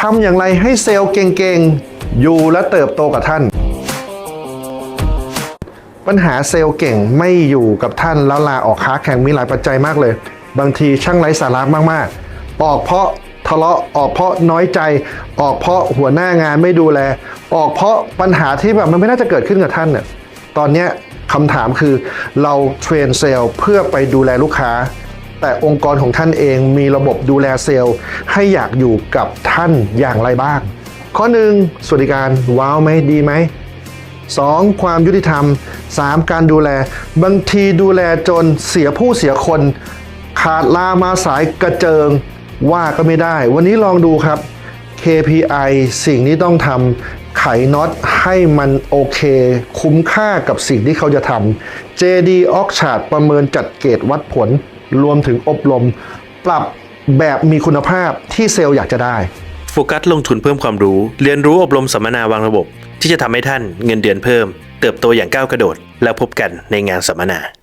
ทำอย่างไรให้เซลล์เก่งๆ อยู่และเติบโตกับท่าน ปัญหาเซลล์เก่งไม่อยู่กับท่านแล้วลาออกค้าแข่งมีหลายปัจจัยมากเลย บางทีช่างไร้สาระมากๆ ออกเพราะทะเลาะออกเพราะน้อยใจ ออกเพราะหัวหน้างานไม่ดูแล ออกเพราะปัญหาที่แบบมันไม่น่าจะเกิดขึ้นกับท่านเนี่ยตอนนี้คำถามคือเราเทรนเซลล์เพื่อไปดูแลลูกค้า แต่องค์กรของท่านเองมีระบบดูแลเซลล์ ให้อยากอยู่กับท่านอย่างไรบ้าง ข้อหนึ่งสวัสดิการว้าวไหมดีไหม 2. ความยุติธรรม 3. การดูแล บางทีดูแลจนเสียผู้เสียคน ขาดลามาสายกระเจิง ว่าก็ไม่ได้ วันนี้ลองดูครับ KPI สิ่งที่ต้องทำไขน็อตให้มันโอเค คุ้มค่ากับสิ่งที่เขาจะทำ JD o x c h a r t ประเมินจัดเกรดวัดผล รวมถึงอบรม ปรับแบบมีคุณภาพที่เซลล์อยากจะได้โฟกัสลงทุนเพิ่มความรู้ เรียนรู้อบรมสัมมนาวางระบบ ที่จะทำให้ท่านเงินเดือนเพิ่ม เติบโตอย่างก้าวกระโดด แล้วพบกันในงานสัมมนา